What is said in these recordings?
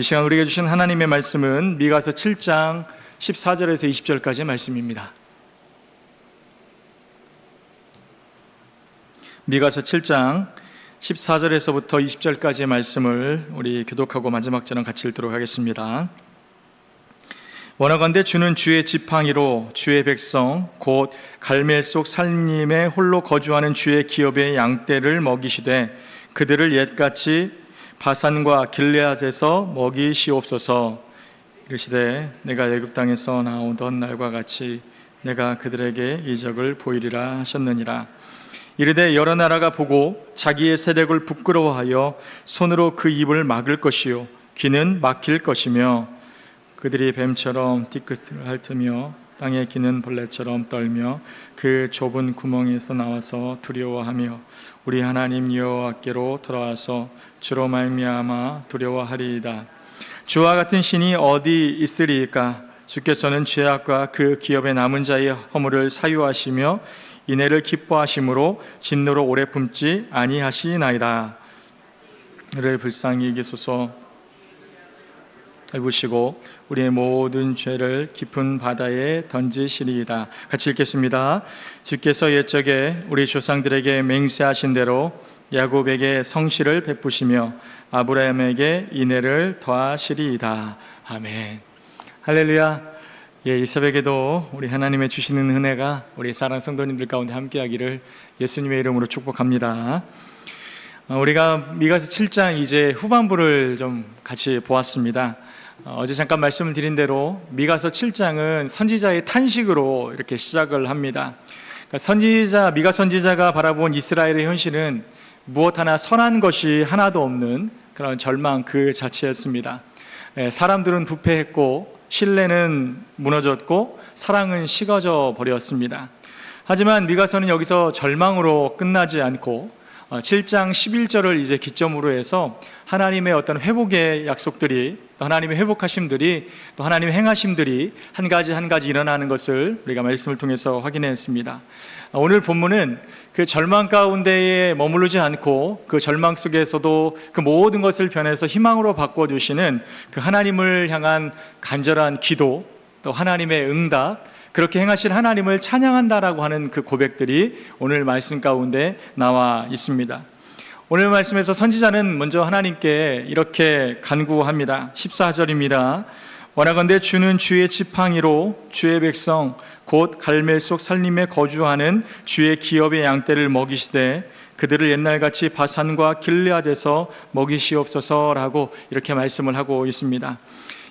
이 시간 우리에게 주신 하나님의 말씀은 미가서 7장 14절에서 20절까지의 말씀입니다. 미가서 7장 14절에서부터 20절까지의 말씀을 우리 교독하고 마지막 절은 같이 읽도록 하겠습니다. 원하건대 주는 주의 지팡이로 주의 백성 곧 갈멜 속 살림에 홀로 거주하는 주의 기업의 양떼를 먹이시되 그들을 옛같이 바산과 길레앗에서 먹이시옵소서. 이르시되 내가 애굽 땅에서 나오던 날과 같이 내가 그들에게 이적을 보이리라 하셨느니라. 이르되 여러 나라가 보고 자기의 세력을 부끄러워하여 손으로 그 입을 막을 것이요 귀는 막힐 것이며 그들이 뱀처럼 띠끝을 핥으며 땅에 기는 벌레처럼 떨며 그 좁은 구멍에서 나와서 두려워하며 우리 하나님 여호와께로 돌아와서 주로 말미암아 두려워하리이다. 주와 같은 신이 어디 있으리이까? 주께서는 죄악과 그 기업의 남은 자의 허물을 사유하시며 이내를 기뻐하심으로 진노로 오래 품지 아니하시나이다. 를 불쌍히 여기소서 해보시고 우리의 모든 죄를 깊은 바다에 던지시리이다. 같이 읽겠습니다. 주께서 옛적에 우리 조상들에게 맹세하신 대로 야곱에게 성실을 베푸시며 아브라함에게 인애를 더하시리이다. 아멘. 할렐루야. 예, 이 새벽에도 우리 하나님의 주시는 은혜가 우리 사랑 성도님들 가운데 함께하기를 예수님의 이름으로 축복합니다. 어, 우리가 미가서 7장 이제 후반부를 좀 같이 보았습니다. 어, 어제 잠깐 말씀을 드린 대로 미가서 7장은 선지자의 탄식으로 이렇게 시작을 합니다. 그러니까 선지자 미가 선지자가 바라본 이스라엘의 현실은 무엇 하나 선한 것이 하나도 없는 그런 절망 그 자체였습니다. 예, 사람들은 부패했고 신뢰는 무너졌고 사랑은 식어져 버렸습니다. 하지만 미가서는 여기서 절망으로 끝나지 않고 7장 11절을 이제 기점으로 해서 하나님의 어떤 회복의 약속들이 또 하나님의 회복하심들이 또 하나님의 행하심들이 한 가지 한 가지 일어나는 것을 우리가 말씀을 통해서 확인했습니다. 오늘 본문은 그 절망 가운데에 머무르지 않고 그 절망 속에서도 그 모든 것을 변해서 희망으로 바꿔 주시는 그 하나님을 향한 간절한 기도 또 하나님의 응답 그렇게 행하실 하나님을 찬양한다라고 하는 그 고백들이 오늘 말씀 가운데 나와 있습니다. 오늘 말씀에서 선지자는 먼저 하나님께 이렇게 간구합니다. 14절입니다. 원하건대 주는 주의 지팡이로 주의 백성 곧 갈멜 속 살림에 거주하는 주의 기업의 양떼를 먹이시되 그들을 옛날같이 바산과 길르앗에서 먹이시옵소서라고 이렇게 말씀을 하고 있습니다.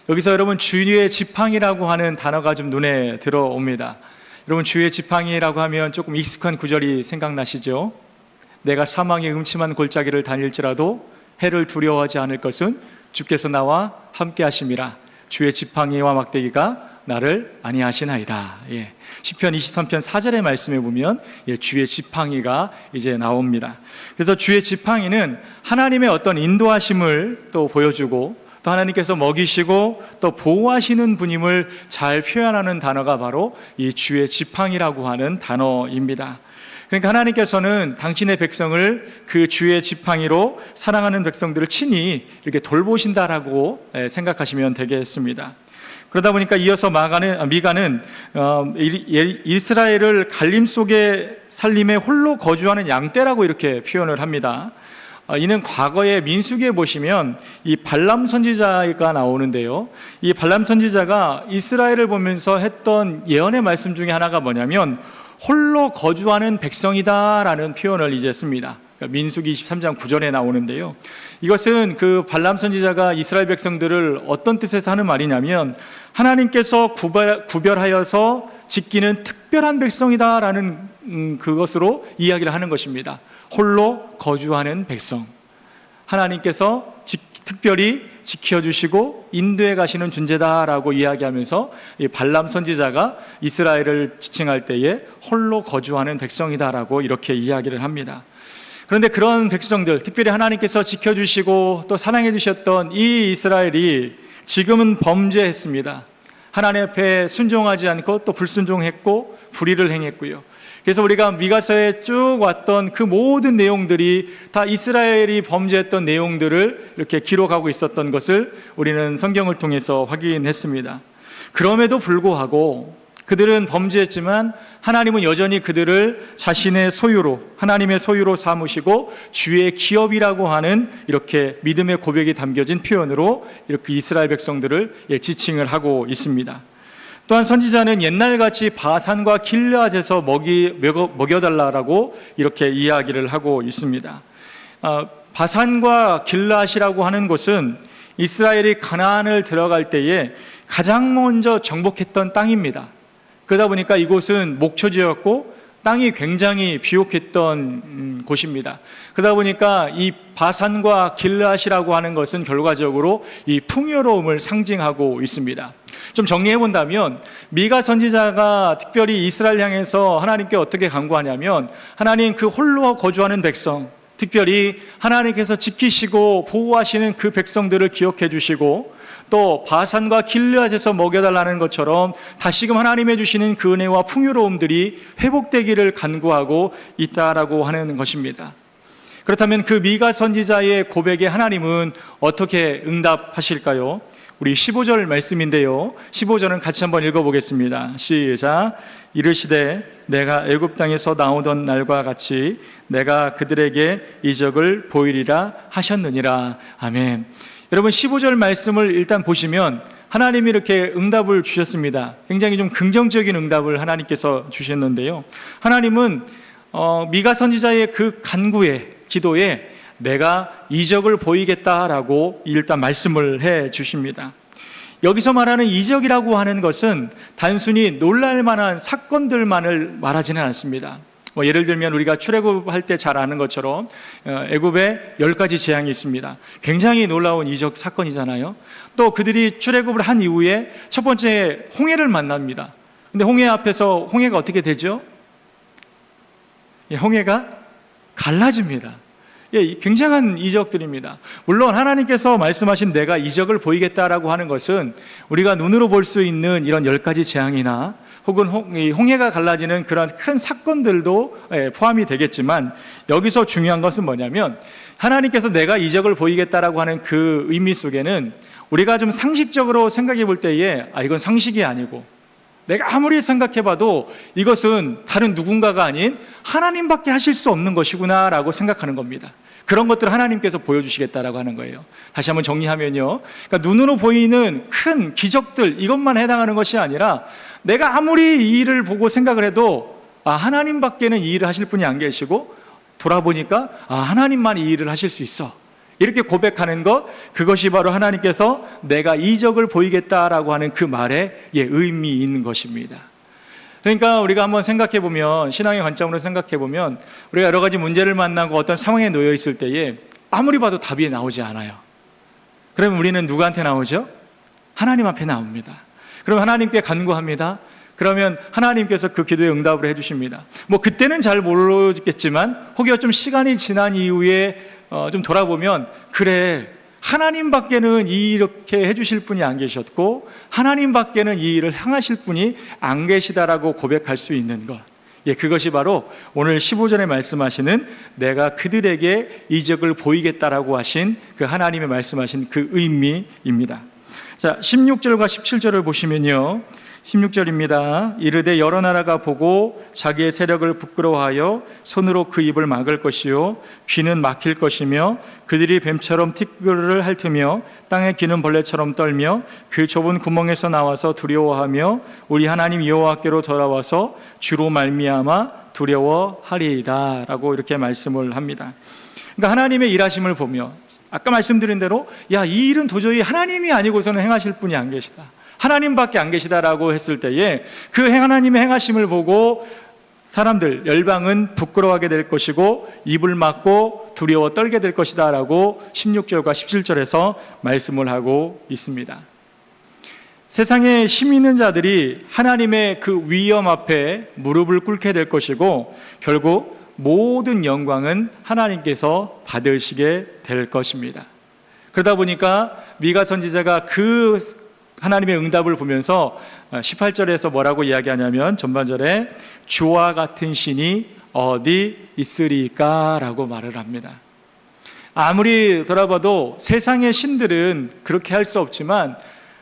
여기서 여러분 주의 지팡이라고 하는 단어가 좀 눈에 들어옵니다. 여러분 주의 지팡이라고 하면 조금 익숙한 구절이 생각나시죠? 내가 사망의 음침한 골짜기를 다닐지라도 해를 두려워하지 않을 것은 주께서 나와 함께 하심이라 주의 지팡이와 막대기가 나를 아니하시나이다. 예. 시편 23편 4절의 말씀에 보면 예, 주의 지팡이가 이제 나옵니다. 그래서 주의 지팡이는 하나님의 어떤 인도하심을 또 보여주고 또 하나님께서 먹이시고 또 보호하시는 분임을 잘 표현하는 단어가 바로 이 주의 지팡이라고 하는 단어입니다. 그러니까 하나님께서는 당신의 백성을 그 주의 지팡이로 사랑하는 백성들을 친히 이렇게 돌보신다라고 생각하시면 되겠습니다. 그러다 보니까 이어서 마가는, 미가는 어, 이스라엘을 갈림 속에 살림에 홀로 거주하는 양떼라고 이렇게 표현을 합니다. 어, 이는 과거의 민수기에 보시면 이 발람 선지자가 나오는데요. 이 발람 선지자가 이스라엘을 보면서 했던 예언의 말씀 중에 하나가 뭐냐면 홀로 거주하는 백성이다라는 표현을 이제 씁니다. 그러니까 민수기 23장 9절에 나오는데요. 이것은 그 발람 선지자가 이스라엘 백성들을 어떤 뜻에서 하는 말이냐면 하나님께서 구별, 구별하여서 지키는 특별한 백성이다라는 음, 그것으로 이야기를 하는 것입니다. 홀로 거주하는 백성. 하나님께서 특별히 지켜주시고 인도해 가시는 존재다라고 이야기하면서 발람 선지자가 이스라엘을 지칭할 때에 홀로 거주하는 백성이다라고 이렇게 이야기를 합니다. 그런데 그런 백성들, 특별히 하나님께서 지켜주시고 또 사랑해 주셨던 이 이스라엘이 지금은 범죄했습니다. 하나님 앞에 순종하지 않고 또 불순종했고 불의를 행했고요. 그래서 우리가 미가서에 쭉 왔던 그 모든 내용들이 다 이스라엘이 범죄했던 내용들을 이렇게 기록하고 있었던 것을 우리는 성경을 통해서 확인했습니다. 그럼에도 불구하고 그들은 범죄했지만 하나님은 여전히 그들을 자신의 소유로 하나님의 소유로 삼으시고 주의 기업이라고 하는 이렇게 믿음의 고백이 담겨진 표현으로 이렇게 이스라엘 백성들을 예, 지칭을 하고 있습니다. 또한 선지자는 옛날같이 바산과 길앗에서 먹이 먹여, 먹여달라라고 이렇게 이야기를 하고 있습니다. 아, 바산과 길앗이라고 하는 곳은 이스라엘이 가나안을 들어갈 때에 가장 먼저 정복했던 땅입니다. 그러다 보니까 이곳은 목초지였고 땅이 굉장히 비옥했던 음, 곳입니다. 그러다 보니까 이 바산과 길앗이라고 하는 것은 결과적으로 이 풍요로움을 상징하고 있습니다. 좀 정리해 본다면 미가 선지자가 특별히 이스라엘 향해서 하나님께 어떻게 간구하냐면 하나님 그 홀로 거주하는 백성 특별히 하나님께서 지키시고 보호하시는 그 백성들을 기억해 주시고 또 바산과 길르앗에서 먹여달라는 것처럼 다시금 하나님의 주시는 그 은혜와 풍요로움들이 회복되기를 간구하고 있다라고 하는 것입니다. 그렇다면 그 미가 선지자의 고백에 하나님은 어떻게 응답하실까요? 우리 15절 말씀인데요. 15절은 같이 한번 읽어보겠습니다. 시작. 이르시되 내가 애굽 땅에서 나오던 날과 같이 내가 그들에게 이적을 보이리라 하셨느니라. 아멘. 여러분 15절 말씀을 일단 보시면 하나님이 이렇게 응답을 주셨습니다. 굉장히 좀 긍정적인 응답을 하나님께서 주셨는데요. 하나님은 어, 미가 선지자의 그 간구에 기도에 내가 이적을 보이겠다라고 일단 말씀을 해 주십니다. 여기서 말하는 이적이라고 하는 것은 단순히 놀랄 만한 사건들만을 말하지는 않습니다. 뭐 예를 들면 우리가 출애굽할 때 잘 아는 것처럼 어, 애굽에 열 가지 재앙이 있습니다. 굉장히 놀라운 이적 사건이잖아요. 또 그들이 출애굽을 한 이후에 첫 번째 홍해를 만납니다. 근데 홍해 앞에서 홍해가 어떻게 되죠? 예, 홍해가 갈라집니다. 예, 굉장한 이적들입니다. 물론 하나님께서 말씀하신 내가 이적을 보이겠다라고 하는 것은 우리가 눈으로 볼 수 있는 이런 열 가지 재앙이나 혹은 홍해가 갈라지는 그런 큰 사건들도 예, 포함이 되겠지만 여기서 중요한 것은 뭐냐면 하나님께서 내가 이적을 보이겠다라고 하는 그 의미 속에는 우리가 좀 상식적으로 생각해 볼 때에 아 이건 상식이 아니고 내가 아무리 생각해봐도 이것은 다른 누군가가 아닌 하나님밖에 하실 수 없는 것이구나라고 생각하는 겁니다. 그런 것들을 하나님께서 보여주시겠다라고 하는 거예요. 다시 한번 정리하면요. 그러니까 눈으로 보이는 큰 기적들 이것만 해당하는 것이 아니라 내가 아무리 이 일을 보고 생각을 해도 아, 하나님밖에는 이 일을 하실 분이 안 계시고 돌아보니까 아, 하나님만 이 일을 하실 수 있어. 이렇게 고백하는 것, 그것이 바로 하나님께서 내가 이적을 보이겠다라고 하는 그 말에 예, 의미 있는 것입니다. 그러니까 우리가 한번 생각해 보면, 신앙의 관점으로 생각해 보면, 우리가 여러 가지 문제를 만나고 어떤 상황에 놓여 있을 때에 아무리 봐도 답이 나오지 않아요. 그러면 우리는 누구한테 나오죠? 하나님 앞에 나옵니다. 그럼 하나님께 간구합니다. 그러면 하나님께서 그 기도에 응답을 해주십니다. 뭐 그때는 잘 모르겠지만 혹여 좀 시간이 지난 이후에 어, 좀 돌아보면 그래 하나님밖에는 이렇게 해주실 분이 안 계셨고 하나님밖에는 이 일을 향하실 분이 안 계시다라고 고백할 수 있는 것. 예, 그것이 바로 오늘 15절에 말씀하시는 내가 그들에게 이적을 보이겠다라고 하신 그 하나님의 말씀하신 그 의미입니다. 자, 16절과 17절을 보시면요. 16절입니다. 이르되 여러 나라가 보고 자기의 세력을 부끄러워하여 손으로 그 입을 막을 것이요 귀는 막힐 것이며 그들이 뱀처럼 티끌을 핥으며 땅에 기는 벌레처럼 떨며 그 좁은 구멍에서 나와서 두려워하며 우리 하나님 여호와께로 돌아와서 주로 말미암아 두려워하리이다라고 이렇게 말씀을 합니다. 그러니까 하나님의 일하심을 보며 아까 말씀드린 대로 야 이 일은 도저히 하나님이 아니고서는 행하실 분이 안 계시다. 하나님밖에 안 계시다라고 했을 때에 그 하나님의 행하심을 보고 사람들 열방은 부끄러워하게 될 것이고 입을 막고 두려워 떨게 될 것이다라고 16절과 17절에서 말씀을 하고 있습니다. 세상에 힘 있는 자들이 하나님의 그 위험 앞에 무릎을 꿇게 될 것이고 결국 모든 영광은 하나님께서 받으시게 될 것입니다. 그러다 보니까 미가 선지자가 그 하나님의 응답을 보면서 18절에서 뭐라고 이야기하냐면 전반절에 주와 같은 신이 어디 있으리까라고 말을 합니다. 아무리 돌아봐도 세상의 신들은 그렇게 할 수 없지만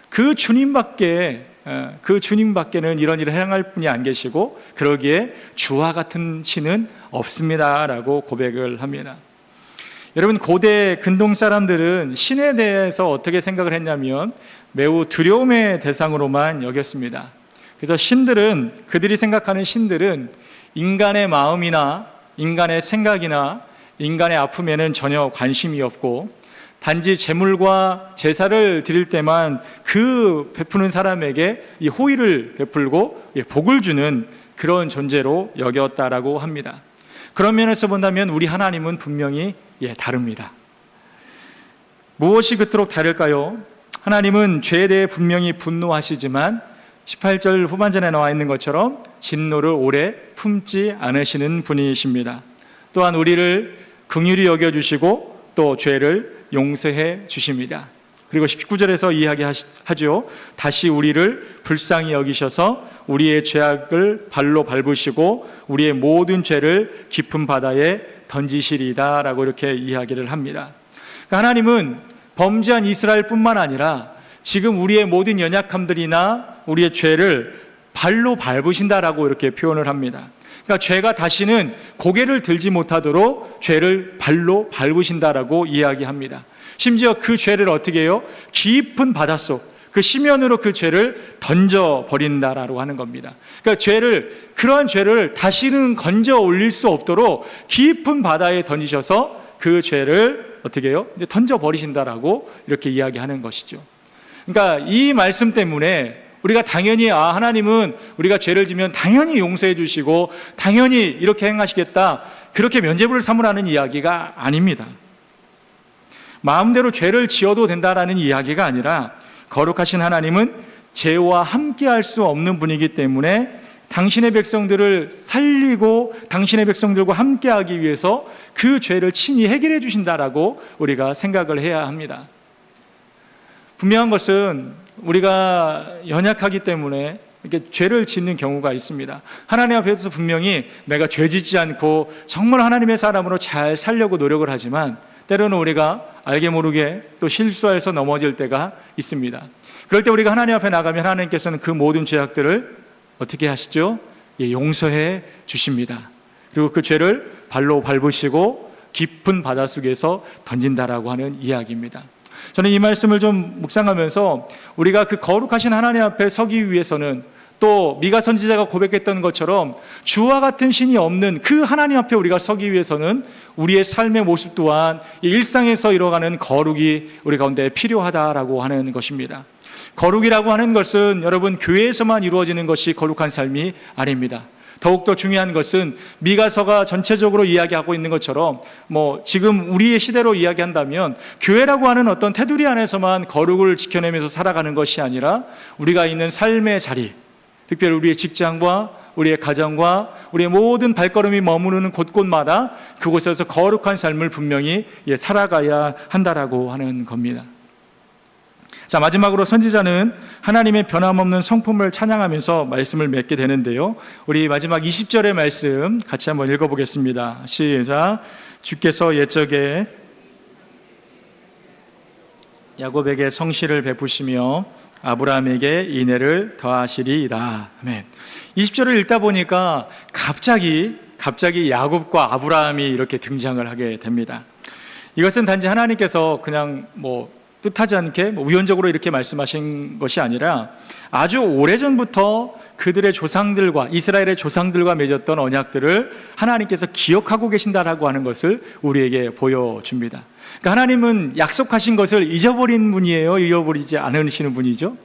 그 주님밖에 어, 그 주님밖에는 이런 일을 행할 분이 안 계시고 그러기에 주와 같은 신은 없습니다라고 고백을 합니다. 여러분 고대 근동 사람들은 신에 대해서 어떻게 생각을 했냐면 매우 두려움의 대상으로만 여겼습니다. 그래서 신들은 그들이 생각하는 신들은 인간의 마음이나 인간의 생각이나 인간의 아픔에는 전혀 관심이 없고 단지 제물과 제사를 드릴 때만 그 베푸는 사람에게 이 호의를 베풀고 복을 주는 그런 존재로 여겼다라고 합니다. 그런 면에서 본다면 우리 하나님은 분명히 예, 다릅니다. 무엇이 그토록 다를까요? 하나님은 죄에 대해 분명히 분노하시지만 18절 후반전에 나와 있는 것처럼 진노를 오래 품지 않으시는 분이십니다. 또한 우리를 긍휼히 여겨 주시고 또 죄를 용서해 주십니다. 그리고 19절에서 이야기하죠. 다시 우리를 불쌍히 여기셔서 우리의 죄악을 발로 밟으시고 우리의 모든 죄를 깊은 바다에 던지시리다 라고 이렇게 이야기를 합니다. 그러니까 하나님은 범죄한 이스라엘뿐만 아니라 지금 우리의 모든 연약함들이나 우리의 죄를 발로 밟으신다라고 이렇게 표현을 합니다. 그러니까 죄가 다시는 고개를 들지 못하도록 죄를 발로 밟으신다라고 이야기합니다. 심지어 그 죄를 어떻게 해요? 깊은 바닷속 그 심연으로 그 죄를 던져 버린다라고 하는 겁니다. 그러니까 죄를 그러한 죄를 다시는 건져 올릴 수 없도록 깊은 바다에 던지셔서 그 죄를 어떻게 해요? 이제 던져 버리신다라고 이렇게 이야기하는 것이죠. 그러니까 이 말씀 때문에 우리가 당연히 아 하나님은 우리가 죄를 지면 당연히 용서해 주시고 당연히 이렇게 행하시겠다 그렇게 면죄부를 삼으라는 이야기가 아닙니다. 마음대로 죄를 지어도 된다라는 이야기가 아니라 거룩하신 하나님은 죄와 함께할 수 없는 분이기 때문에 당신의 백성들을 살리고 당신의 백성들과 함께하기 위해서 그 죄를 친히 해결해 주신다라고 우리가 생각을 해야 합니다. 분명한 것은 우리가 연약하기 때문에 이렇게 죄를 짓는 경우가 있습니다. 하나님 앞에서 분명히 내가 죄 짓지 않고 정말 하나님의 사람으로 잘 살려고 노력을 하지만 때로는 우리가 알게 모르게 또 실수해서 넘어질 때가 있습니다. 그럴 때 우리가 하나님 앞에 나가면 하나님께서는 그 모든 죄악들을 어떻게 하시죠? 예, 용서해 주십니다. 그리고 그 죄를 발로 밟으시고 깊은 바닷속에서 던진다라고 하는 이야기입니다. 저는 이 말씀을 좀 묵상하면서 우리가 그 거룩하신 하나님 앞에 서기 위해서는 또 미가 선지자가 고백했던 것처럼 주와 같은 신이 없는 그 하나님 앞에 우리가 서기 위해서는 우리의 삶의 모습 또한 일상에서 이뤄가는 거룩이 우리 가운데 필요하다라고 하는 것입니다. 거룩이라고 하는 것은 여러분 교회에서만 이루어지는 것이 거룩한 삶이 아닙니다. 더욱더 중요한 것은 미가서가 전체적으로 이야기하고 있는 것처럼 뭐 지금 우리의 시대로 이야기한다면 교회라고 하는 어떤 테두리 안에서만 거룩을 지켜내면서 살아가는 것이 아니라 우리가 있는 삶의 자리, 특별히 우리의 직장과 우리의 가정과 우리의 모든 발걸음이 머무르는 곳곳마다 그곳에서 거룩한 삶을 분명히 예, 살아가야 한다라고 하는 겁니다. 자, 마지막으로 선지자는 하나님의 변함없는 성품을 찬양하면서 말씀을 맺게 되는데요. 우리 마지막 20절의 말씀 같이 한번 읽어보겠습니다. 시작. 주께서 옛적에 야곱에게 성실을 베푸시며 아브라함에게 인애를 더하시리이다. 아멘. 20절을 읽다 보니까 갑자기 갑자기 야곱과 아브라함이 이렇게 등장을 하게 됩니다. 이것은 단지 하나님께서 그냥 뭐 뜻하지 않게 뭐 우연적으로 이렇게 말씀하신 것이 아니라 아주 오래전부터 그들의 조상들과 이스라엘의 조상들과 맺었던 언약들을 하나님께서 기억하고 계신다라고 하는 것을 우리에게 보여줍니다. 그러니까 하나님은 약속하신 것을 잊어버린 분이에요? 잃어버리지 않으시는 분이죠?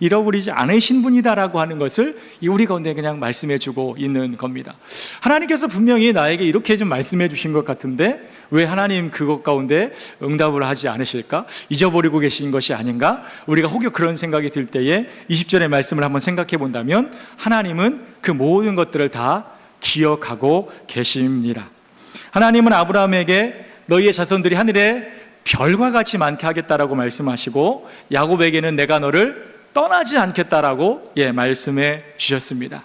잃어버리지 않으신 분이다라고 하는 것을 우리 가운데 그냥 말씀해 주고 있는 겁니다. 하나님께서 분명히 나에게 이렇게 좀 말씀해 주신 것 같은데 왜 하나님 그것 가운데 응답을 하지 않으실까? 잊어버리고 계신 것이 아닌가? 우리가 혹여 그런 생각이 들 때에 20절의 말씀을 한번 생각해 본다면 하나님은 그 모든 것들을 다 기억하고 계십니다. 하나님은 아브라함에게 너희의 자손들이 하늘에 별과 같이 많게 하겠다라고 말씀하시고 야곱에게는 내가 너를 떠나지 않겠다라고 예, 말씀해 주셨습니다.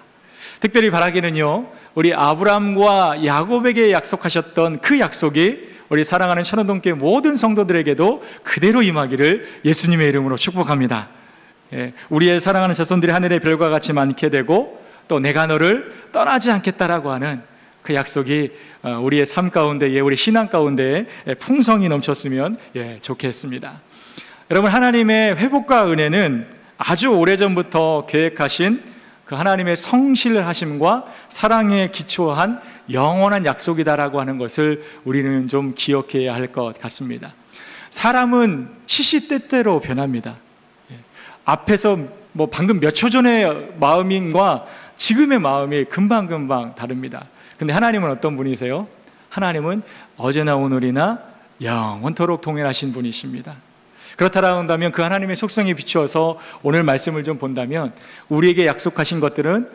특별히 바라기는요, 우리 아브람과 야곱에게 약속하셨던 그 약속이 우리 사랑하는 천호동교회 모든 성도들에게도 그대로 임하기를 예수님의 이름으로 축복합니다. 예, 우리의 사랑하는 자손들이 하늘의 별과 같이 많게 되고 또 내가 너를 떠나지 않겠다라고 하는 그 약속이 어, 우리의 삶 가운데, 예, 우리 신앙 가운데 예, 풍성이 넘쳤으면 예, 좋겠습니다. 여러분 하나님의 회복과 은혜는 아주 오래전부터 계획하신 그 하나님의 성실하심과 사랑에 기초한 영원한 약속이다라고 하는 것을 우리는 좀 기억해야 할 것 같습니다. 사람은 시시때때로 변합니다. 예. 앞에서 뭐 방금 몇 초 전의 마음인과 지금의 마음이 금방금방 다릅니다. 근데 하나님은 어떤 분이세요? 하나님은 어제나 오늘이나 영원토록 동일하신 분이십니다. 그렇다라 한다면 그 하나님의 속성에 비추어서 오늘 말씀을 좀 본다면 우리에게 약속하신 것들은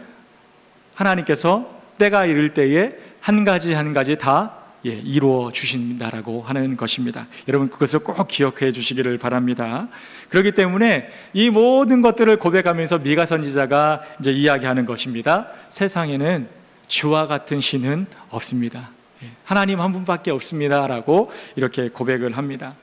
하나님께서 때가 이를 때에 한 가지 한 가지 다 예, 이루어 주신다라고 하는 것입니다. 여러분 그것을 꼭 기억해 주시기를 바랍니다. 그렇기 때문에 이 모든 것들을 고백하면서 미가 선지자가 이제 이야기하는 것입니다. 세상에는 주와 같은 신은 없습니다. 예, 하나님 한 분밖에 없습니다라고 이렇게 고백을 합니다.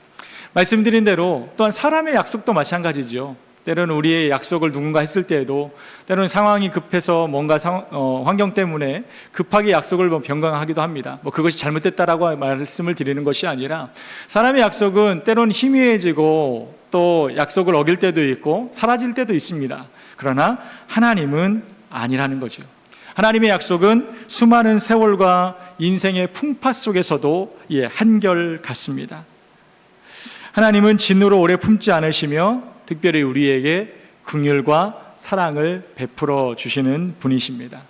말씀드린 대로 또한 사람의 약속도 마찬가지죠. 때로는 우리의 약속을 누군가 했을 때에도 때로는 상황이 급해서 뭔가 상, 어, 환경 때문에 급하게 약속을 뭐 변경하기도 합니다. 뭐 그것이 잘못됐다라고 말씀을 드리는 것이 아니라 사람의 약속은 때로는 희미해지고 또 약속을 어길 때도 있고 사라질 때도 있습니다. 그러나 하나님은 아니라는 거죠. 하나님의 약속은 수많은 세월과 인생의 풍파 속에서도 예, 한결 같습니다. 하나님은 진노로 오래 품지 않으시며 특별히 우리에게 긍휼과 사랑을 베풀어 주시는 분이십니다.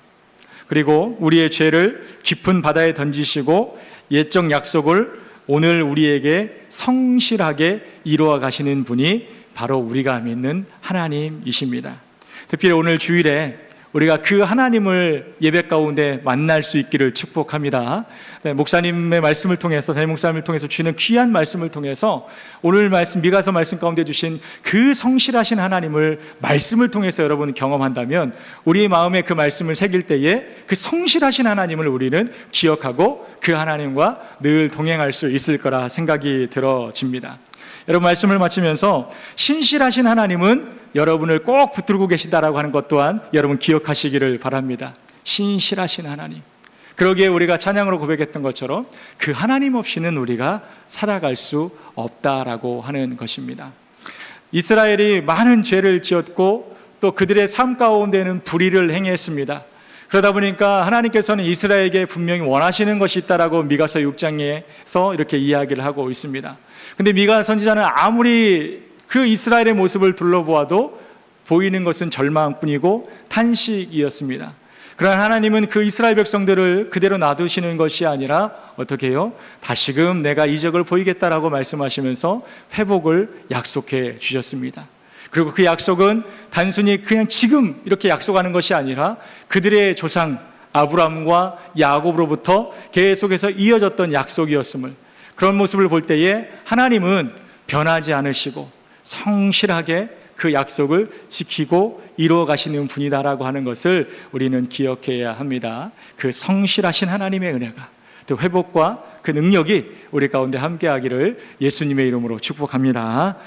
그리고 우리의 죄를 깊은 바다에 던지시고 옛적 약속을 오늘 우리에게 성실하게 이루어 가시는 분이 바로 우리가 믿는 하나님이십니다. 특별히 오늘 주일에 우리가 그 하나님을 예배 가운데 만날 수 있기를 축복합니다. 네, 목사님의 말씀을 통해서 담임 목사님을 통해서 주시는 귀한 말씀을 통해서 오늘 말씀 미가서 말씀 가운데 주신 그 성실하신 하나님을 말씀을 통해서 여러분 경험한다면 우리의 마음에 그 말씀을 새길 때에 그 성실하신 하나님을 우리는 기억하고 그 하나님과 늘 동행할 수 있을 거라 생각이 들어집니다. 여러분 말씀을 마치면서 신실하신 하나님은 여러분을 꼭 붙들고 계시다라고 하는 것 또한 여러분 기억하시기를 바랍니다. 신실하신 하나님. 그러기에 우리가 찬양으로 고백했던 것처럼 그 하나님 없이는 우리가 살아갈 수 없다라고 하는 것입니다. 이스라엘이 많은 죄를 지었고 또 그들의 삶 가운데는 불의를 행했습니다. 그러다 보니까 하나님께서는 이스라엘에게 분명히 원하시는 것이 있다라고 미가서 6장에서 이렇게 이야기를 하고 있습니다. 근데 미가 선지자는 아무리 그 이스라엘의 모습을 둘러보아도 보이는 것은 절망뿐이고 탄식이었습니다. 그러나 하나님은 그 이스라엘 백성들을 그대로 놔두시는 것이 아니라 어떻게 해요? 다시금 내가 이적을 보이겠다라고 말씀하시면서 회복을 약속해 주셨습니다. 그리고 그 약속은 단순히 그냥 지금 이렇게 약속하는 것이 아니라 그들의 조상 아브람과 야곱으로부터 계속해서 이어졌던 약속이었음을 그런 모습을 볼 때에 하나님은 변하지 않으시고 성실하게 그 약속을 지키고 이루어 가시는 분이다라고 하는 것을 우리는 기억해야 합니다. 그 성실하신 하나님의 은혜가 또 회복과 그 능력이 우리 가운데 함께하기를 예수님의 이름으로 축복합니다.